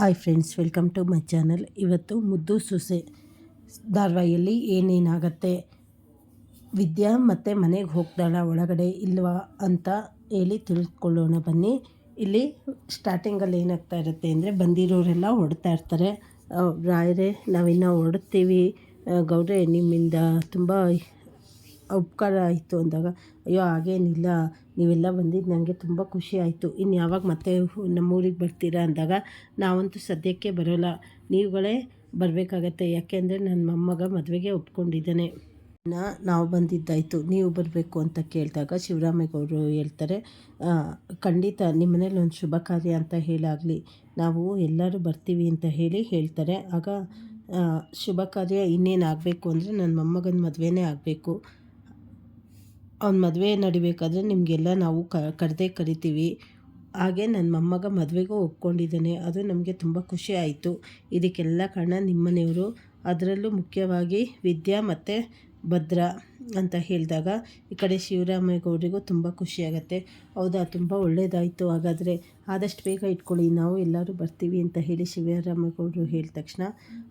Hi friends, welcome to my channel. ಇವತ್ತು ಮುದ್ದು ಸೊಸೆ ಧಾರವಾಹಿಯಲ್ಲಿ ಏನೇನಾಗತ್ತೆ, ವಿದ್ಯಾ ಮತ್ತು ಮನೆಗೆ ಹೋಗ್ತಾಳ ಒಳಗಡೆ ಇಲ್ವಾ ಅಂತ ಹೇಳಿ ತಿಳ್ಕೊಳ್ಳೋಣ ಬನ್ನಿ. ಇಲ್ಲಿ ಸ್ಟಾರ್ಟಿಂಗಲ್ಲಿ ಏನಾಗ್ತಾ ಇರುತ್ತೆ ಅಂದರೆ ಬಂದಿರೋರೆಲ್ಲ ಹೊಡ್ತಾ ಇರ್ತಾರೆ. ರಾಯರೇ, ನಾವಿನ್ನೂ ಹೊಡ್ತೀವಿ ಗೌಡ್ರೆ, ನಿಮ್ಮಿಂದ ತುಂಬ ಉಪಕಾರ ಆಯಿತು ಅಂದಾಗ, ಅಯ್ಯೋ, ಹಾಗೇನಿಲ್ಲ. ನೀವೆಲ್ಲ ಬಂದಿದ್ದು ನನಗೆ ತುಂಬ ಖುಷಿ ಆಯಿತು. ಇನ್ನು ಯಾವಾಗ ಮತ್ತೆ ನಮ್ಮೂರಿಗೆ ಬರ್ತೀರಾ? ಅಂದಾಗ, ನಾವಂತೂ ಸದ್ಯಕ್ಕೆ ಬರೋಲ್ಲ. ನೀವುಗಳೇ ಬರಬೇಕಾಗತ್ತೆ. ಯಾಕೆಂದರೆ ನನ್ನ ಮೊಮ್ಮಗ ಮದುವೆಗೆ ಒಪ್ಕೊಂಡಿದ್ದಾನೆ. ನಾವು ಬಂದಿದ್ದಾಯಿತು. ನೀವು ಬರಬೇಕು ಅಂತ ಕೇಳಿದಾಗ ಶಿವರಾಮೇಗೌಡರು ಹೇಳ್ತಾರೆ ಖಂಡಿತ ನಿಮ್ಮ ಮನೇಲಿ ಒಂದು ಶುಭ ಕಾರ್ಯ ಅಂತ ಹೇಳಾಗಲಿ. ನಾವು ಎಲ್ಲರೂ ಬರ್ತೀವಿ ಅಂತ ಹೇಳಿ ಹೇಳ್ತಾರೆ. ಆಗ ಶುಭ ಕಾರ್ಯ ಇನ್ನೇನು ಆಗಬೇಕು ಅಂದರೆ ನನ್ನ ಮೊಮ್ಮಗನ ಮದುವೆನೇ ಆಗಬೇಕು. ಅವ್ನ ಮದುವೆ ನಡಿಬೇಕಾದ್ರೆ ನಿಮಗೆಲ್ಲ ನಾವು ಕ, ಕರೆದೇ ಕರಿತೀವಿ. ಹಾಗೆ ನನ್ನ ಮೊಮ್ಮಗ ಮದುವೆಗೂ ಒಪ್ಕೊಂಡಿದ್ದಾನೆ. ಅದು ನಮಗೆ ತುಂಬ ಖುಷಿ ಆಯಿತು. ಇದಕ್ಕೆಲ್ಲ ಕಾರಣ ನಿಮ್ಮನೆಯವರು. ಅದರಲ್ಲೂ ಮುಖ್ಯವಾಗಿ ವಿದ್ಯಾ ಮತ್ತು ಭದ್ರ ಅಂತ ಹೇಳಿದಾಗ ಈ ಕಡೆ ಶಿವರಾಮೇಗೌಡರಿಗೂ ತುಂಬ ಖುಷಿಯಾಗತ್ತೆ. ಹೌದಾ, ತುಂಬ ಒಳ್ಳೆಯದಾಯಿತು ಹಾಗಾದರೆ ಆದಷ್ಟು ಬೇಗ ಇಟ್ಕೊಳ್ಳಿ. ನಾವು ಎಲ್ಲರೂ ಬರ್ತೀವಿ ಅಂತ ಹೇಳಿ ಶಿವರಾಮೇಗೌಡರು ಹೇಳಿದ ತಕ್ಷಣ,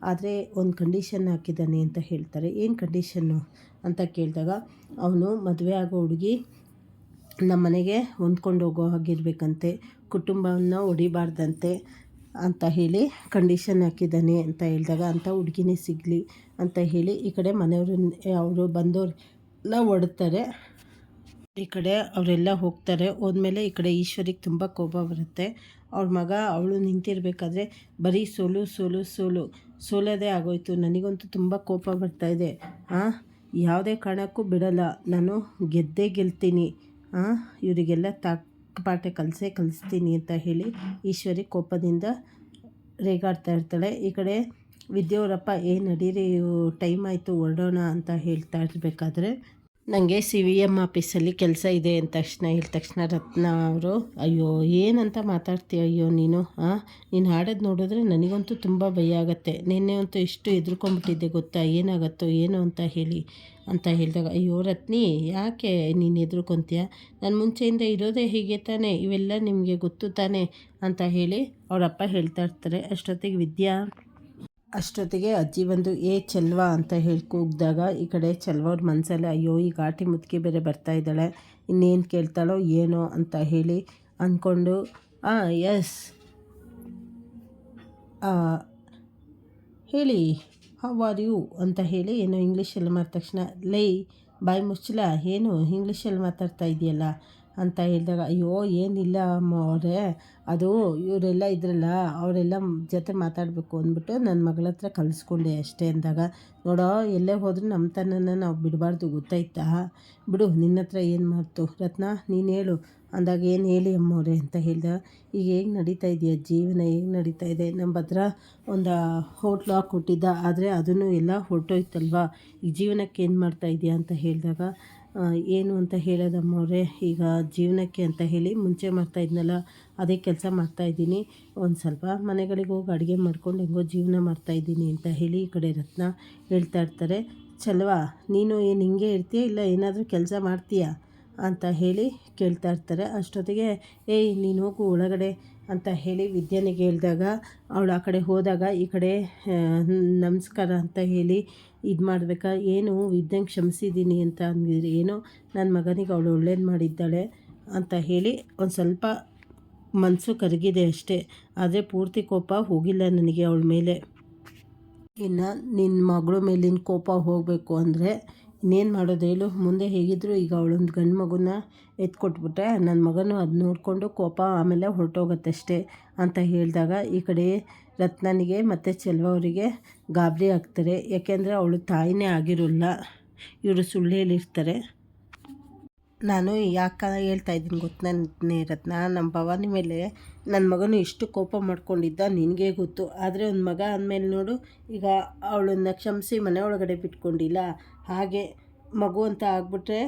ಆದರೆ ಒಂದು ಕಂಡೀಷನ್ ಹಾಕಿದ್ದಾನೆ ಅಂತ ಹೇಳ್ತಾರೆ. ಏನು ಕಂಡೀಷನ್ನು ಅಂತ ಕೇಳಿದಾಗ, ಅವನು ಮದುವೆ ಆಗೋ ಹುಡುಗಿ ನಮ್ಮ ಮನೆಗೆ ಹೊಂದ್ಕೊಂಡು ಹೋಗೋ ಹಾಗಿರ್ಬೇಕಂತೆ. ಕುಟುಂಬವನ್ನು ಹೊಡಿಬಾರ್ದಂತೆ ಅಂತ ಹೇಳಿ ಕಂಡೀಷನ್ ಹಾಕಿದ್ದಾನೆ ಅಂತ ಹೇಳಿದಾಗ ಅಂಥ ಹುಡುಗಿನೇ ಸಿಗಲಿ ಅಂತ ಹೇಳಿ ಈ ಕಡೆ ಮನೆಯವರು, ಅವರು ಬಂದವ್ರೆಲ್ಲ ಹೊಡ್ತಾರೆ ಈ ಕಡೆ ಅವರೆಲ್ಲ ಹೋಗ್ತಾರೆ. ಹೋದ್ಮೇಲೆ ಈ ಕಡೆ ಈಶ್ವರಿಗೆ ತುಂಬ ಕೋಪ ಬರುತ್ತೆ. ಅವ್ರ ಮಗ, ಅವಳು ನಿಂತಿರಬೇಕಾದ್ರೆ ಬರೀ ಸೋಲು ಸೋಲು ಸೋಲು, ಸೋಲೋದೇ ಆಗೋಯ್ತು. ನನಗಂತೂ ತುಂಬ ಕೋಪ ಬರ್ತಾ ಇದೆ. ಹಾಂ ಯಾವುದೇ ಕಾರಣಕ್ಕೂ ಬಿಡಲ್ಲ. ನಾನು ಗೆದ್ದೇ ಗೆಲ್ತೀನಿ. ಹಾಂ ಇವರಿಗೆಲ್ಲ ತಾಕ್ ಪಾಠ ಕಲಿಸೇ ಕಲಿಸ್ತೀನಿ ಅಂತ ಹೇಳಿ ಈಶ್ವರಿ ಕೋಪದಿಂದ ರೇಗಾಡ್ತಾ ಇರ್ತಾಳೆ. ಈ ಕಡೆ ವಿದ್ಯಾವರಪ್ಪ ಏ ನಡೀರಿ ಟೈಮ್ ಆಯಿತು, ಹೊರಡೋಣ ಅಂತ ಹೇಳ್ತಾ ಇರಬೇಕಾದ್ರೆ ನನಗೆ ಸಿ ವಿ ಎಂ ಆಫೀಸಲ್ಲಿ ಕೆಲಸ ಇದೆ ಅಂದ ತಕ್ಷಣ ಹೇಳಿದ ತಕ್ಷಣ ರತ್ನ ಅವರು, ಅಯ್ಯೋ, ಏನಂತ ಮಾತಾಡ್ತೀಯ? ಅಯ್ಯೋ, ನೀನು ಹಾಂ ನೀನು ಹಾಡೋದು ನೋಡಿದ್ರೆ ನನಗಂತೂ ತುಂಬ ಭಯ ಆಗುತ್ತೆ. ನಿನ್ನೆ ಅಂತೂ ಎಷ್ಟು ಹೆದ್ರ್ಕೊಂಡ್ಬಿಟ್ಟಿದ್ದೆ ಗೊತ್ತಾ? ಏನಾಗುತ್ತೋ, ಏನೋ ಅಂತ ಹೇಳಿ, ಅಂತ ಹೇಳಿದಾಗ, ಅಯ್ಯೋ, ರತ್ನಿ, ಯಾಕೆ ನೀನು ಹೆದ್ರ್ಕೊಂತೀಯ? ನಾನು ಮುಂಚೆಯಿಂದ ಇರೋದೇ ಹೀಗೆ ತಾನೇ, ಇವೆಲ್ಲ ನಿಮಗೆ ಗೊತ್ತು ತಾನೇ? ಅಂತ ಹೇಳಿ ಅವರಪ್ಪ ಹೇಳ್ತಾ ಇರ್ತಾರೆ, ಅಷ್ಟೊತ್ತಿಗೆ ವಿದ್ಯಾ ಅಷ್ಟೊತ್ತಿಗೆ ಅಜ್ಜಿ ಬಂದು, ಏ ಚೆಲ್ವ ಅಂತ ಹೇಳಿ ಕೂಗಿದಾಗ ಈ ಕಡೆ ಚೆಲ್ವವ್ರ ಮನಸ್ಸಲ್ಲಿ ಅಯ್ಯೋ, ಈ ಘಾಟಿ ಮುದುಕಿ ಬೇರೆ ಬರ್ತಾ ಇದ್ದಾಳೆ, ಇನ್ನೇನು ಕೇಳ್ತಾಳೋ ಏನೋ ಅಂತ ಹೇಳಿ ಅಂದ್ಕೊಂಡು ಹಾಂ ಎಸ್ ಹೇಳಿ ಹೌ ಆರ್ ಯು ಅಂತ ಹೇಳಿ ಏನೋ ಇಂಗ್ಲೀಷಲ್ಲಿ ಮಾಡಿದ ತಕ್ಷಣ, ಲೈ, ಬಾಯಿ ಮುಚ್ಚಲ ಏನು ಇಂಗ್ಲೀಷಲ್ಲಿ ಮಾತಾಡ್ತಾ ಇದೆಯಲ್ಲ? ಅಂತ ಹೇಳಿದಾಗ, ಅಯ್ಯೋ, ಏನಿಲ್ಲ ಅವರೇ, ಅದು ಇವರೆಲ್ಲ ಇದ್ರಲ್ಲ, ಅವರೆಲ್ಲ ಜೊತೆ ಮಾತಾಡಬೇಕು ಅಂದ್ಬಿಟ್ಟು ನನ್ನ ಮಗಳ ಹತ್ರ ಕಲಿಸ್ಕೊಂಡೆ ಅಷ್ಟೇ ಅಂದಾಗ, ನೋಡೋ, ಎಲ್ಲೇ ಹೋದರೂ ನಮ್ಮ ತನನ ನಾವು ಬಿಡಬಾರ್ದು ಗೊತ್ತಾಯ್ತಾ? ಬಿಡು ನಿನ್ನ ಹತ್ರ ಏನು ಮಾಡ್ತು ರತ್ನ, ನೀನು ಹೇಳು. ಅಂದಾಗ, ಏನು ಹೇಳಿ ಅಮ್ಮವ್ರೆ ಅಂತ ಹೇಳ್ದ, ಈಗ ಹೇಗೆ ನಡೀತಾ ಇದೆಯಾ? ಜೀವನ ಹೇಗೆ ನಡೀತಾ ಇದೆ? ನಮ್ಮ ಹತ್ರ ಒಂದು ಹೋಟ್ಲು ಹಾಕ್ಕೊಟ್ಟಿದ್ದ ಆದರೆ ಅದನ್ನು ಎಲ್ಲ ಹೊರಟೋಯ್ತಲ್ವಾ? ಈ ಜೀವನಕ್ಕೆ ಏನು ಮಾಡ್ತಾ ಇದೆಯಾ? ಅಂತ ಹೇಳಿದಾಗ ಏನು ಅಂತ ಹೇಳೋದಮ್ಮವ್ರೆ, ಈಗ ಜೀವನಕ್ಕೆ ಅಂತ ಹೇಳಿ ಮುಂಚೆ ಮಾಡ್ತಾ ಇದ್ನಲ್ಲ, ಅದೇ ಕೆಲಸ ಮಾಡ್ತಾಯಿದ್ದೀನಿ ಒಂದು ಸ್ವಲ್ಪ ಮನೆಗಳಿಗೆ ಹೋಗಿ ಅಡುಗೆ ಮಾಡ್ಕೊಂಡು ಹೆಂಗೋ ಜೀವನ ಮಾಡ್ತಾಯಿದ್ದೀನಿ ಅಂತ ಹೇಳಿ ಈ ಕಡೆ ರತ್ನ ಹೇಳ್ತಾ ಇರ್ತಾರೆ. ಚಲ್ವಾ, ನೀನು ಏನು ಹಿಂಗೆ ಇರ್ತೀಯ ಇಲ್ಲ ಏನಾದರೂ ಕೆಲಸ ಮಾಡ್ತೀಯಾ ಅಂತ ಹೇಳಿ ಕೇಳ್ತಾ ಇರ್ತಾರೆ. ಅಷ್ಟೊತ್ತಿಗೆ, ಏಯ್, ನೀನು ಹೋಗು ಒಳಗಡೆ ಅಂತ ಹೇಳಿ ವಿದ್ಯಾನಿಗೆ ಹೇಳಿದಾಗ, ಅವಳು ಆ ಕಡೆ ಹೋದಾಗ ಈ ಕಡೆ ನಮಸ್ಕಾರ ಅಂತ ಹೇಳಿ ಇದು ಮಾಡಬೇಕಾ. ಏನು ವಿದ್ಯಂಗೆ ಕ್ಷಮಿಸಿದ್ದೀನಿ ಅಂತ ಅಂದಿದ್ರೆ ಏನು ನನ್ನ ಮಗನಿಗೆ ಅವಳು ಒಳ್ಳೇದು ಮಾಡಿದ್ದಾಳೆ ಅಂತ ಹೇಳಿ ಒಂದು ಸ್ವಲ್ಪ ಮನಸ್ಸು ಕರಗಿದೆ ಅಷ್ಟೇ. ಆದರೆ ಪೂರ್ತಿ ಕೋಪ ಹೋಗಿಲ್ಲ ನನಗೆ ಅವಳ ಮೇಲೆ. ಇನ್ನು ನಿನ್ನ ಮಗಳ ಮೇಲಿನ ಕೋಪ ಹೋಗಬೇಕು ಅಂದರೆ ಇನ್ನೇನು ಮಾಡೋದು ಹೇಳು? ಮುಂದೆ ಹೇಗಿದ್ರು ಈಗ ಅವಳೊಂದು ಗಂಡು ಮಗುನ ಎತ್ಕೊಟ್ಬಿಟ್ರೆ ನನ್ನ ಮಗನು ಅದು ನೋಡಿಕೊಂಡು ಕೋಪ ಆಮೇಲೆ ಹೊರಟೋಗತ್ತೆ ಅಷ್ಟೇ ಅಂತ ಹೇಳಿದಾಗ ಈ ಕಡೆ ರತ್ನನಿಗೆ ಮತ್ತು ಚೆಲ್ವವರಿಗೆ ಗಾಬರಿ ಆಗ್ತಾರೆ. ಯಾಕೆಂದರೆ ಅವಳು ತಾಯಿನೇ ಆಗಿರೋಲ್ಲ. ಇವರು ಸುಳ್ಳು ಹೇಳಿರ್ತಾರೆ. ನಾನು ಯಾಕೆ ಹೇಳ್ತಾ ಇದ್ದೀನಿ ನನ್ನ ರತ್ನ ನಮ್ಮ ಭವಾನಿ ಮೇಲೆ ನನ್ನ ಮಗನು ಎಷ್ಟು ಕೋಪ ಮಾಡ್ಕೊಂಡಿದ್ದ ನಿನಗೆ ಗೊತ್ತು. ಆದರೆ ಒಂದು ಮಗ ಅಂದಮೇಲೆ ನೋಡು, ಈಗ ಅವಳನ್ನ ಕ್ಷಮಿಸಿ ಮನೆ ಒಳಗಡೆ ಬಿಟ್ಕೊಂಡಿಲ್ಲ. ಹಾಗೆ ಮಗು ಅಂತ ಆಗ್ಬಿಟ್ರೆ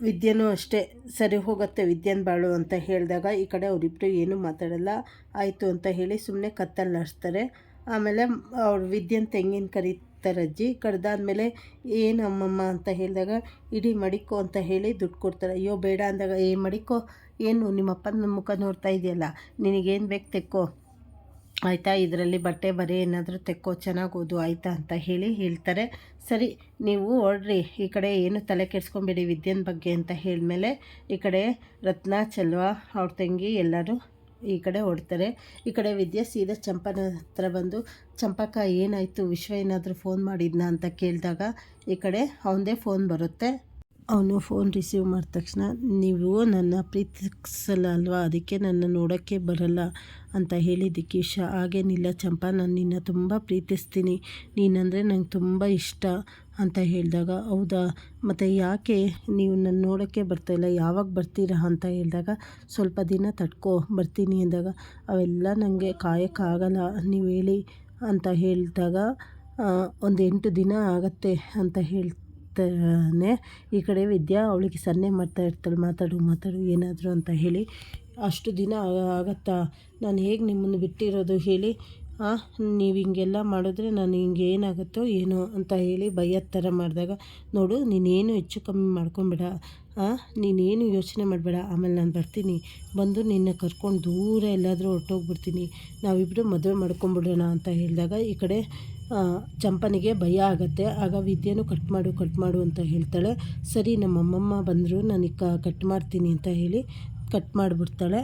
ವಿದ್ಯೆನೂ ಅಷ್ಟೇ. ಸರಿ ಹೋಗುತ್ತೆ ವಿದ್ಯೆನ ಬಾಳು ಅಂತ ಹೇಳಿದಾಗ ಈ ಕಡೆ ಅವರಿಬ್ಬರು ಏನೂ ಮಾತಾಡಲ್ಲ. ಆಯಿತು ಅಂತ ಹೇಳಿ ಸುಮ್ಮನೆ ಕತ್ತಲ್ಲಾಡಿಸ್ತಾರೆ ಆಮೇಲೆ ಅವ್ರು ವಿದ್ಯೆನ ತೆಂಗಿನ ಕರೀತಾರೆ ಅಜ್ಜಿ ಕಡ್ದಾದ್ಮೇಲೆ ಏನು ಅಮ್ಮಮ್ಮ ಅಂತ ಹೇಳಿದಾಗ, ಇಡೀ ಮಡಿಕೋ ಅಂತ ಹೇಳಿ ದುಡ್ಡು ಕೊಡ್ತಾರೆ. ಅಯ್ಯೋ, ಬೇಡ ಅಂದಾಗ, ಏ, ಮಡಿಕೋ, ಏನು ನಿಮ್ಮ ಅಪ್ಪನ ಮುಖ ನೋಡ್ತಾ ಇದೆಯಲ್ಲ? ನಿನಗೇನು ಬೇಕು ತೆಕ್ಕೋ. ಆಯಿತಾ, ಇದರಲ್ಲಿ ಬಟ್ಟೆ ಬರೀ ಏನಾದರೂ ತೆಕ್ಕೋ. ಚೆನ್ನಾಗಿ ಓದು, ಆಯಿತಾ ಅಂತ ಹೇಳಿ ಹೇಳ್ತಾರೆ. ಸರಿ, ನೀವು ಹೊರಡ್ರಿ ಈ ಕಡೆ ಏನು ತಲೆ ಕೆಡ್ಸ್ಕೊಂಬೇಡಿ ವಿದ್ಯೆನ ಬಗ್ಗೆ ಅಂತ ಹೇಳಿದ್ಮೇಲೆ, ಈ ಕಡೆ ರತ್ನ, ಚಲ್ವ ಅವ್ರ ತಂಗಿ ಎಲ್ಲರೂ ಈ ಕಡೆ ಹೊಡ್ತಾರೆ. ಈ ಕಡೆ ವಿದ್ಯಾ ಸೀದಾ ಚಂಪನ ಹತ್ರ ಬಂದು ಚಂಪಕ ಏನಾಯಿತು? ವಿಶ್ವ ಏನಾದರೂ ಫೋನ್ ಮಾಡಿದ್ನಾ? ಅಂತ ಕೇಳಿದಾಗ, ಈ ಕಡೆ ಅವನದೇ ಫೋನ್ ಬರುತ್ತೆ. ಅವನು ಫೋನ್ ರಿಸೀವ್ ಮಾಡಿದ ತಕ್ಷಣ, ನೀವು ನನ್ನ ಪ್ರೀತಿಸಲ್ಲ ಅಲ್ವಾ ಅದಕ್ಕೆ ನನ್ನ ನೋಡೋಕ್ಕೆ ಬರಲ್ಲ ಅಂತ ಹೇಳಿದ್ದಕ್ಕೆ ಇಷ್ಟ ಹಾಗೇನಿಲ್ಲ ಚಂಪಾ ನಾನು ನಿನ್ನ ತುಂಬ ಪ್ರೀತಿಸ್ತೀನಿ. ನೀನಂದರೆ ನಂಗೆ ತುಂಬ ಇಷ್ಟ. ಅಂತ ಹೇಳಿದಾಗ, ಹೌದಾ? ಮತ್ತು ಯಾಕೆ ನೀವು ನನ್ನ ನೋಡೋಕ್ಕೆ ಬರ್ತಾಯಿಲ್ಲ ಯಾವಾಗ ಬರ್ತೀರಾ ಅಂತ ಹೇಳಿದಾಗ, ಸ್ವಲ್ಪ ದಿನ ತಡ್ಕೋ, ಬರ್ತೀನಿ ಅಂದಾಗ, ಅವೆಲ್ಲ ನನಗೆ ಕಾಯೋಕ್ಕಾಗಲ್ಲ ನೀವು ಹೇಳಿ ಅಂತ ಹೇಳಿದಾಗ ಒಂದು ಎಂಟು ದಿನ ಆಗತ್ತೆ ಅಂತ ಹೇಳ್ತಾನೆ. ಈ ಕಡೆ ವಿದ್ಯಾ ಅವಳಿಗೆ ಸನ್ನೆ ಮಾಡ್ತಾ ಇರ್ತಾಳೆ, ಮಾತಾಡು ಮಾತಾಡು, ಏನಾದರೂ ಅಂತ ಹೇಳಿ, ಅಷ್ಟು ದಿನ ಆಗತ್ತಾ? ನಾನು ಹೇಗೆ ನಿಮ್ಮನ್ನು ಬಿಟ್ಟಿರೋದು ಹೇಳಿ ನೀವು ಹಿಂಗೆಲ್ಲ ಮಾಡಿದ್ರೆ ನಾನು ಹಿಂಗೆ ಏನಾಗುತ್ತೋ ಏನೋ ಅಂತ ಹೇಳಿ ಬೈಯೋ ಥರ ಮಾಡಿದಾಗ, ನೋಡು, ನೀನೇನು ಹೆಚ್ಚು ಕಮ್ಮಿ ಮಾಡ್ಕೊಬೇಡ ನೀನೇನು ಯೋಚನೆ ಮಾಡಬೇಡ, ಆಮೇಲೆ ನಾನು ಬರ್ತೀನಿ. ಬಂದು ನಿನ್ನ ಕರ್ಕೊಂಡು ದೂರ ಎಲ್ಲಾದರೂ ಹೊರಟೋಗ್ಬಿಡ್ತೀನಿ. ನಾವಿಬ್ಬರು ಮದುವೆ ಮಾಡ್ಕೊಂಬಿಡೋಣ ಅಂತ ಹೇಳಿದಾಗ ಈ ಕಡೆ ಚಂಪನಿಗೆ ಭಯ ಆಗುತ್ತೆ. ಆಗ ವಿದ್ಯೆನೂ ಕಟ್ ಮಾಡು ಕಟ್ ಮಾಡು ಅಂತ ಹೇಳ್ತಾಳೆ. ಸರಿ ನಮ್ಮ ಅಮ್ಮಮ್ಮ ಬಂದರು ನನಗೆ ಕಟ್ ಮಾಡ್ತೀನಿ ಅಂತ ಹೇಳಿ ಕಟ್ ಮಾಡಿಬಿಡ್ತಾಳೆ.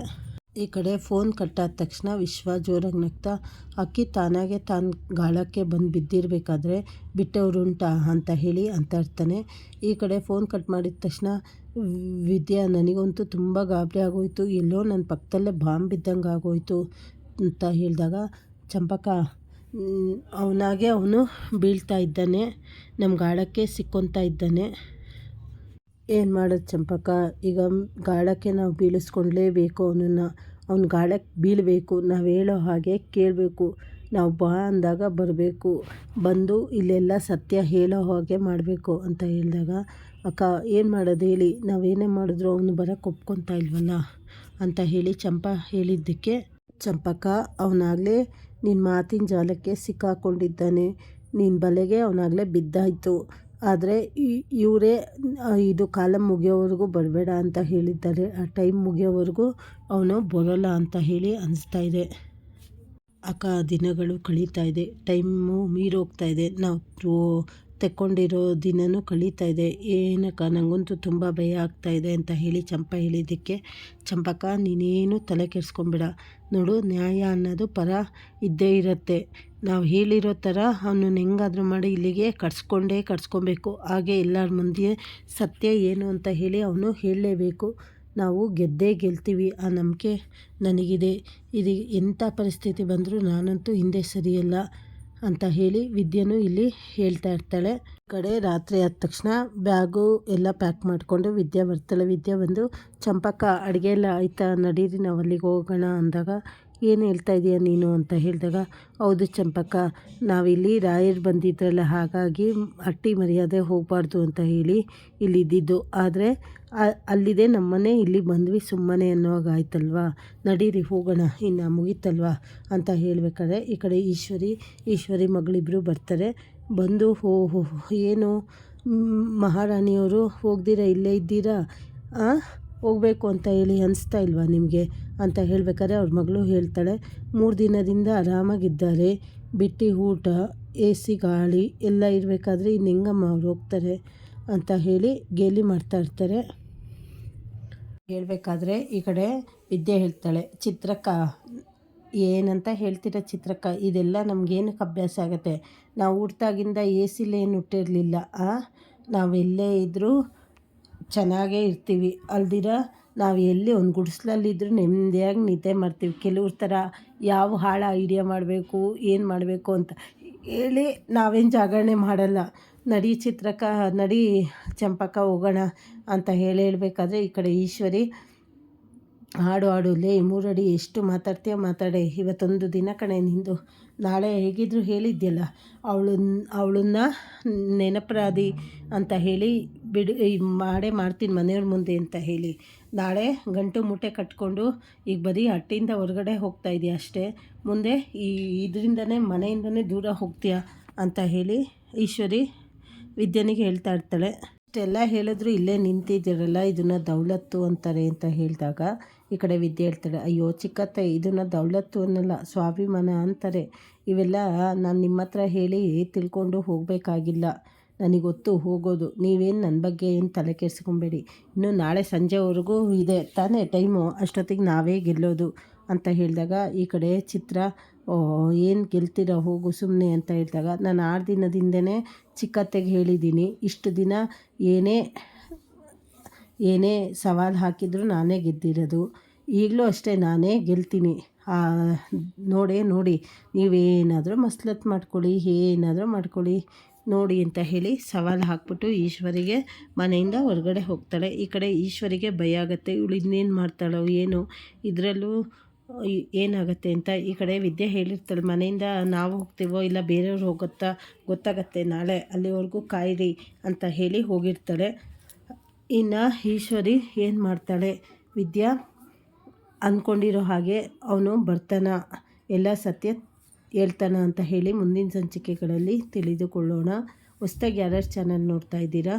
ಈ ಕಡೆ ಫೋನ್ ಕಟ್ಟಾದ ತಕ್ಷಣ ವಿಶ್ವ ಜೋರಾಗಿ ನಗ್ತಾ, ಅಕ್ಕಿ ತಾನಾಗೆ ತಾನು ಗಾಳಕ್ಕೆ ಬಂದು ಬಿದ್ದಿರಬೇಕಾದ್ರೆ ಬಿಟ್ಟವರುಂಟಾ ಅಂತ ಹೇಳಿ ಅಂತ ಇರ್ತಾನೆ ಈ ಕಡೆ ಫೋನ್ ಕಟ್ ಮಾಡಿದ ತಕ್ಷಣ ವಿದ್ಯಾ, ನನಗಂತೂ ತುಂಬ ಗಾಬರಿ ಆಗೋಯ್ತು. ಎಲ್ಲೋ ನನ್ನ ಪಕ್ಕದಲ್ಲೇ ಬಾಂಬ್ ಬಿದ್ದಂಗೆ ಆಗೋಯ್ತು ಅಂತ ಹೇಳಿದಾಗ, ಚಂಪಕ ಅವನಾಗೆ ಅವನು ಬೀಳ್ತಾ ಇದ್ದಾನೆ. ನಮ್ಮ ಗಾಳಕ್ಕೆ ಸಿಕ್ಕೊತಾ ಇದ್ದಾನೆ. ಏನು ಮಾಡೋದು ಚಂಪಕ? ಈಗ ಗಾಳಕ್ಕೆ ನಾವು ಬೀಳಿಸ್ಕೊಳ್ಲೇಬೇಕು ಅವನನ್ನು. ಅವ್ನ ಗಾಳಕ್ಕೆ ಬೀಳಬೇಕು. ನಾವು ಹೇಳೋ ಹಾಗೆ ಕೇಳಬೇಕು. ನಾವು ಬಾ ಅಂದಾಗ ಬರಬೇಕು. ಬಂದು ಇಲ್ಲೆಲ್ಲ ಸತ್ಯ ಹೇಳೋ ಹಾಗೆ ಮಾಡಬೇಕು ಅಂತ ಹೇಳಿದಾಗ, ಅಕ್ಕ, ಏನು ಮಾಡೋದು ಹೇಳಿ? ನಾವೇನೇ ಮಾಡಿದ್ರು ಅವನು ಬರೋಕ್ಕೆ ಒಪ್ಕೊತಾ ಇಲ್ವಲ್ಲ? ಅಂತ ಹೇಳಿ ಚಂಪಾ ಹೇಳಿದ್ದಕ್ಕೆ, ಚಂಪಕ, ಅವನಾಗಲೇ ನಿನ್ನ ಮಾತಿನ ಜಾಲಕ್ಕೆ ಸಿಕ್ಕಾಕೊಂಡಿದ್ದಾನೆ. ನಿನ್ನ ಬಲೆಗೆ ಅವನಾಗಲೇ ಬಿದ್ದಾಯಿತು. ಆದರೆ ಇವರೇ ಇದು ಕಾಲ ಮುಗಿಯೋವರೆಗೂ ಬರಬೇಡ ಅಂತ ಹೇಳಿದ್ದಾರೆ. ಆ ಟೈಮ್ ಮುಗಿಯೋವರೆಗೂ ಅವನು ಬರೋಲ್ಲ ಅಂತ ಹೇಳಿ ಅನಿಸ್ತಾ ಇದೆ. ಅಕ್ಕ ದಿನಗಳು ಕಳೀತಾ ಇದೆ. ಟೈಮು ಮೀರೋಗ್ತಾ ಇದೆ. ನಾವು ದಿನವೂ ಕಳೀತಾ ಇದೆ. ಏನಕ್ಕ ನನಗಂತೂ ತುಂಬ ಭಯ ಆಗ್ತಾ ಇದೆ ಅಂತ ಹೇಳಿ ಚಂಪ ಹೇಳಿದ್ದಕ್ಕೆ. ಚಂಪಕ ನೀನೇನು ತಲೆ ಕೆಡಿಸ್ಕೊಂಬಿಡ ನೋಡು, ನ್ಯಾಯ ಅನ್ನೋದು ಪರ ಇದ್ದೇ ಇರುತ್ತೆ. ನಾವು ಹೇಳಿರೋ ಥರ ಅವನನ್ನು ಹೆಂಗಾದರೂ ಮಾಡಿ ಇಲ್ಲಿಗೆ ಕಟ್ಸ್ಕೊಂಡೇ ಕಟ್ಸ್ಕೊಬೇಕು. ಹಾಗೆ ಎಲ್ಲರ ಮುಂದೆ ಸತ್ಯ ಏನು ಅಂತ ಹೇಳಿ ಅವನು ಹೇಳಲೇಬೇಕು. ನಾವು ಗೆದ್ದೇ ಗೆಲ್ತೀವಿ ಆ ನಂಬಿಕೆ ನನಗಿದೆ. ಇದು ಎಂಥ ಪರಿಸ್ಥಿತಿ ಬಂದರೂ ನಾನಂತೂ ಹಿಂದೆ ಸರಿಯಲ್ಲ. ಅಂತ ಹೇಳಿ ವಿದ್ಯೆನೂ ಇಲ್ಲಿ ಹೇಳ್ತಾ ಇರ್ತಾಳೆ. ಕಡೆ ರಾತ್ರಿ ಆದ ತಕ್ಷಣ ಬ್ಯಾಗು ಎಲ್ಲ ಪ್ಯಾಕ್ ಮಾಡಿಕೊಂಡು ವಿದ್ಯೆ ಬರ್ತಾಳೆ. ವಿದ್ಯೆ ಬಂದು, ಚಂಪಕ್ಕ, ಅಡುಗೆ ಎಲ್ಲ ಆಯ್ತಾ? ನಡೀರಿ, ನಾವು ಅಲ್ಲಿಗೆ ಹೋಗೋಣ ಅಂದಾಗ, ಏನು ಹೇಳ್ತಾ ಇದೀಯ ನೀನು? ಅಂತ ಹೇಳಿದಾಗ, ಹೌದು ಚಂಪಕ್ಕ, ನಾವಿಲ್ಲಿ ರಾಯರು ಬಂದಿದ್ರಲ್ಲ, ಹಾಗಾಗಿ ಅಟ್ಟಿ ಮರ್ಯಾದೆ ಹೋಗಬಾರ್ದು ಅಂತ ಹೇಳಿ ಇಲ್ಲಿದ್ದಿದ್ದು. ಆದರೆ ಅಲ್ಲಿದೆ ನಮ್ಮನೆ, ಇಲ್ಲಿ ಬಂದ್ವಿ, ಸುಮ್ಮನೆ ಅನ್ನೋವಾಗ ಆಯ್ತಲ್ವಾ ನಡೀರಿ, ಹೋಗೋಣ, ಇನ್ನು ಮುಗೀತಲ್ವಾ? ಅಂತ ಹೇಳಬೇಕಾದ್ರೆ, ಈ ಕಡೆ ಈಶ್ವರಿ ಈಶ್ವರಿ ಮಗಳಿಬ್ಬರು ಬರ್ತಾರೆ. ಬಂದು, ಹೋ ಹೋ ಏನು? ಮಹಾರಾಣಿಯವರು, ಹೋಗ್ದಿರಾ, ಇಲ್ಲೇ ಇದ್ದೀರಾ? ಹೋಗಬೇಕು ಅಂತ ಹೇಳಿ ಅನಿಸ್ತಾ ಇಲ್ವಾ ನಿಮಗೆ? ಅಂತ ಹೇಳ್ಬೇಕಾದ್ರೆ, ಅವ್ರ ಮಗಳು ಹೇಳ್ತಾಳೆ, ಮೂರು ದಿನದಿಂದ ಆರಾಮಾಗಿದ್ದಾರೆ. ಬಿಟ್ಟು ಊಟ, ಎ ಸಿ, ಗಾಳಿ, ಎಲ್ಲ ಇರಬೇಕಾದ್ರೆ ಇನ್ನು ಹೆಂಗಮ್ಮ ಅವ್ರು ಹೋಗ್ತಾರೆ? ಅಂತ ಹೇಳಿ ಗೇಲಿ ಮಾಡ್ತಾ ಇರ್ತಾರೆ. ಹೇಳಬೇಕಾದ್ರೆ ಈ ಕಡೆ ವಿದ್ಯೆ ಹೇಳ್ತಾಳೆ, ಚಿತ್ರಕ್ಕ, ಏನಂತ ಹೇಳ್ತೀರ ಚಿತ್ರಕ್ಕ? ಇದೆಲ್ಲ ನಮಗೇನಕ್ಕೆ ಅಭ್ಯಾಸ ಆಗುತ್ತೆ? ನಾವು ಹುಟ್ಟಾಗಿಂದ ಎ ಸಿಲೇನು ಹುಟ್ಟಿರಲಿಲ್ಲ ನಾವೆಲ್ಲೇ ಇದ್ದರೂ ಚೆನ್ನಾಗೇ ಇರ್ತೀವಿ. ಅಲ್ದಿರ, ನಾವು ಎಲ್ಲಿ ಒಂದು ಗುಡಿಸ್ಲಲ್ಲಿದ್ದರೂ ನೆಮ್ಮದಿಯಾಗಿ ನಿದ್ದೆ ಮಾಡ್ತೀವಿ. ಕೆಲವ್ರ ಥರ ಯಾವ ಹಾಳ ಐಡಿಯಾ ಮಾಡಬೇಕು, ಏನು ಮಾಡಬೇಕು ಅಂತ ಹೇಳಿ ನಾವೇನು ಜಾಗರಣೆ ಮಾಡಲ್ಲ. ನಡಿ ಚಿತ್ರಕ, ನಡಿ ಚಂಪಕ ಹೋಗೋಣ ಅಂತ ಹೇಳಿ ಹೇಳ್ಬೇಕಾದ್ರೆ ಈ ಕಡೆ ಈಶ್ವರಿ. ಹಾಡು ಹಾಡು, ಲೇ, ಮೂರಡಿ, ಎಷ್ಟು ಮಾತಾಡ್ತೀಯ, ಮಾತಾಡೆ. ಇವತ್ತೊಂದು ದಿನ ಕಣೆ ನಿಂದು. ನಾಳೆ ಹೇಗಿದ್ರು ಹೇಳಿದ್ಯಲ್ಲ ಅವಳನ್ನ ಅವಳನ್ನ ನೆನಪರಾದಿ ಅಂತ ಹೇಳಿ ಬಿಡು ಮಾಡೇ ಮಾಡ್ತೀನಿ ಮನೆಯವ್ರ ಮುಂದೆ ಅಂತ ಹೇಳಿ. ನಾಳೆ ಗಂಟು ಮೂಟೆ ಕಟ್ಕೊಂಡು ಈಗ ಬರೀ ಹಟ್ಟಿಯಿಂದ ಹೊರಗಡೆ ಹೋಗ್ತಾ ಇದೆಯಾ ಅಷ್ಟೇ. ಮುಂದೆ ಈ, ಇದರಿಂದನೇ ಮನೆಯಿಂದನೇ ದೂರ ಹೋಗ್ತೀಯ ಅಂತ ಹೇಳಿ ಈಶ್ವರಿ ವಿದ್ಯನಿಗೆ ಹೇಳ್ತಾ ಇರ್ತಾಳೆ. ಇಷ್ಟೆಲ್ಲ ಹೇಳಿದ್ರು ಇಲ್ಲೇ ನಿಂತಿದ್ದೀರಲ್ಲ ಇದನ್ನು ದೌಲತ್ತು ಅಂತಾರೆ ಅಂತ ಹೇಳಿದಾಗ ಈ ಕಡೆ ವಿದ್ಯೆ ಹೇಳ್ತಾಳೆ, ಅಯ್ಯೋ ಚಿಕ್ಕತ್ತೆ, ಇದನ್ನು ದೌಲತ್ತು ಅನ್ನಲ್ಲ, ಸ್ವಾಭಿಮಾನ ಅಂತಾರೆ. ಇವೆಲ್ಲ ನಾನು ನಿಮ್ಮ ಹತ್ರ ಹೇಳಿ ತಿಳ್ಕೊಂಡು ಹೋಗಬೇಕಾಗಿಲ್ಲ. ನನಗೆ ಗೊತ್ತು, ಹೋಗೋದು. ನೀವೇನು ನನ್ನ ಬಗ್ಗೆ ಏನು ತಲೆ ಕೆಡಿಸ್ಕೊಬೇಡಿ. ಇನ್ನು ನಾಳೆ ಸಂಜೆವರೆಗೂ ಇದೆ, ತಾನೇ ಟೈಮು. ಅಷ್ಟೊತ್ತಿಗೆ ನಾವೇ ಗೆಲ್ಲೋದು. ಅಂತ ಹೇಳಿದಾಗ, ಈ ಕಡೆ ಚಿತ್ರ ಏನು ಗೆಲ್ತೀರ ಹೋಗು ಸುಮ್ಮನೆ ಅಂತ ಹೇಳಿದಾಗ, ನಾನು ಆರು ದಿನದಿಂದನೇ ಚಿಕ್ಕತ್ತೆಗೆ ಹೇಳಿದ್ದೀನಿ. ಇಷ್ಟು ದಿನ ಏನೇ ಏನೇ ಸವಾಲು ಹಾಕಿದರೂ ನಾನೇ ಗೆದ್ದಿರೋದು. ಈಗಲೂ ಅಷ್ಟೇ ನಾನೇ ಗೆಲ್ತೀನಿ. ನೋಡೇ ನೋಡಿ, ನೀವೇನಾದರೂ ಮಸ್ಲತ್ ಮಾಡ್ಕೊಳ್ಳಿ, ಏನಾದರೂ ಮಾಡ್ಕೊಳ್ಳಿ, ನೋಡಿ ಅಂತ ಹೇಳಿ ಸವಾಲು ಹಾಕ್ಬಿಟ್ಟು ಈಶ್ವರಿಗೆ ಮನೆಯಿಂದ ಹೊರಗಡೆ ಹೋಗ್ತಾಳೆ. ಈ ಕಡೆ ಈಶ್ವರಿಗೆ ಭಯ ಆಗುತ್ತೆ. ಇವಳು ಇನ್ನೇನು ಮಾಡ್ತಾಳೋ, ಏನು, ಇದರಲ್ಲೂ ಏನಾಗುತ್ತೆ ಅಂತ ಈ ಕಡೆ ವಿದ್ಯೆ ಹೇಳಿರ್ತಾಳೆ, ಮನೆಯಿಂದ ನಾವು ಹೋಗ್ತೀವೋ ಇಲ್ಲ ಬೇರೆಯವ್ರು ಹೋಗುತ್ತಾ ಗೊತ್ತಾಗತ್ತೆ, ನಾಳೆ ಅಲ್ಲಿವರೆಗೂ ಕಾಯಿರಿ ಅಂತ ಹೇಳಿ ಹೋಗಿರ್ತಾಳೆ. ಇನ್ನು ಈಶ್ವರಿ ಏನು ಮಾಡ್ತಾಳೆ? ವಿದ್ಯಾ ಅಂದ್ಕೊಂಡಿರೋ ಹಾಗೆ ಅವನು ಬರ್ತಾನ, ಎಲ್ಲ ಸತ್ಯ ಹೇಳ್ತಾನ ಅಂತ ಹೇಳಿ ಮುಂದಿನ ಸಂಚಿಕೆಗಳಲ್ಲಿ ತಿಳಿದುಕೊಳ್ಳೋಣ. ಹೊಸ್ದಾಗಿ ಯಾರ್ಯಾರು ಚಾನಲ್ ನೋಡ್ತಾ ಇದ್ದೀರಾ,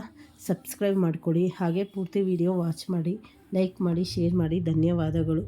ಸಬ್ಸ್ಕ್ರೈಬ್ ಮಾಡಿಕೊಡಿ, ಹಾಗೆ ಪೂರ್ತಿ ವಿಡಿಯೋ ವಾಚ್ ಮಾಡಿ, ಲೈಕ್ ಮಾಡಿ, ಶೇರ್ ಮಾಡಿ, ಧನ್ಯವಾದಗಳು.